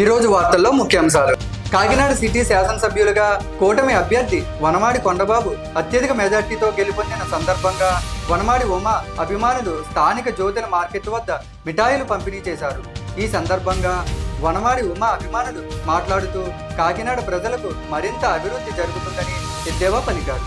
ఈ రోజు వార్తల్లో ముఖ్యాంశాలు. కాకినాడ సిటీ శాసనసభ్యులుగా కూటమి అభ్యర్థి వనమాడి కొండబాబు అత్యధిక మెజార్టీతో గెలుపొందిన సందర్భంగా వనమాడి ఉమ అభిమానులు స్థానిక జ్యోతుల మార్కెట్ వద్ద మిఠాయిలు పంపిణీ చేశారు. ఈ సందర్భంగా వనమాడి ఉమ అభిమానులు మాట్లాడుతూ కాకినాడ ప్రజలకు మరింత అభివృద్ధి జరుగుతుందని ఎద్దేవా పలికారు.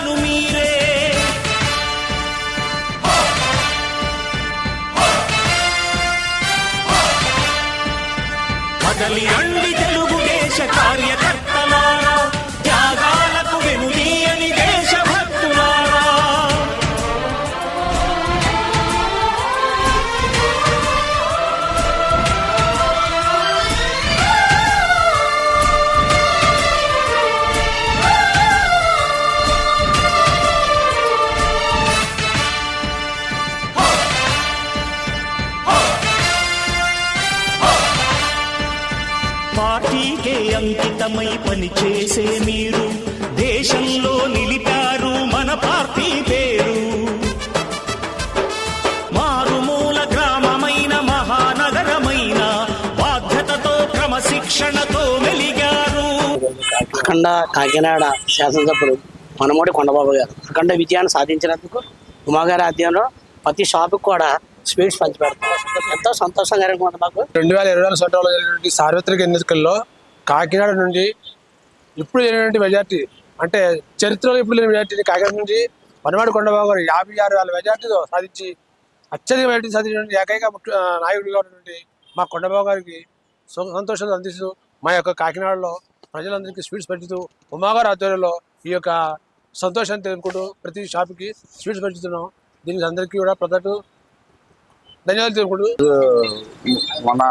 కదలి రండి తెలుగుదేశ కార్యకర్త. పార్టీకే అంకితమై పనిచేసే మీరు. దేశంలో నిలిపారు మన పార్టీ పేరు. మారుమూల గ్రామమైన మహానగరమైన బాధ్యతతో క్రమశిక్షణతో మెలిగారు. అఖండ కాకినాడ శాసనసభ్యులు మనమూడి కొండబాబు గారు. అఖండ విజయాన్ని సాధించినందుకు ఉమాగారి ఆధ్వర్యంలో ప్రతి షాపుకి కూడా స్వీట్స్ పంచిపెడతారు ఎంతో సంతోషకరంగా ఉంది మాకు. రెండు వేల ఇరవై నాలుగు సంవత్సరంలో జరిగినటువంటి సార్వత్రిక ఎన్నికల్లో కాకినాడ నుండి ఇప్పుడు లేనటువంటి మెజార్టీ అంటే చరిత్రలో ఇప్పుడు లేని మెజార్టీని కాకినాడ నుండి వనమాడి కొండబాబు గారు యాభై ఆరు వేల మెజార్టీతో సాధించి అత్యధిక మెజార్టీ సాధించిన ఏకైక ముఖ్య నాయకుడిగా ఉన్నటువంటి మా కొండబాబు గారికి సు- సంతోషాలు అందిస్తూ మా యొక్క కాకినాడలో ప్రజలందరికీ స్వీట్స్ పెంచుతూ ఉమాగారు ఆధ్వర్యంలో ఈ యొక్క సంతోషాన్ని తెలుపుకుంటూ ప్రతి షాప్కి స్వీట్స్ పెంచుతున్నాం. దీనికి అందరికీ కూడా ప్రజలు ధన్యవాదాలు తెలుపుకుంటూ మన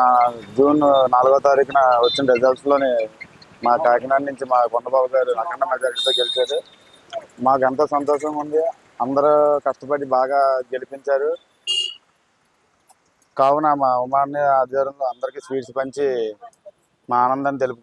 జూన్ నాలుగో తారీఖున వచ్చిన రిజల్ట్స్లోని మా కాకినాడ నుంచి మా కొండబాబు గారు అఖండ మెజారిటీతో గెలిచారు. మాకు ఎంతో సంతోషం ఉంది. అందరూ కష్టపడి బాగా గెలిపించారు. కావున మా ఉమాన్ని ఆధ్వర్యంలో అందరికీ స్వీట్స్ పంచి మా ఆనందాన్ని తెలుపు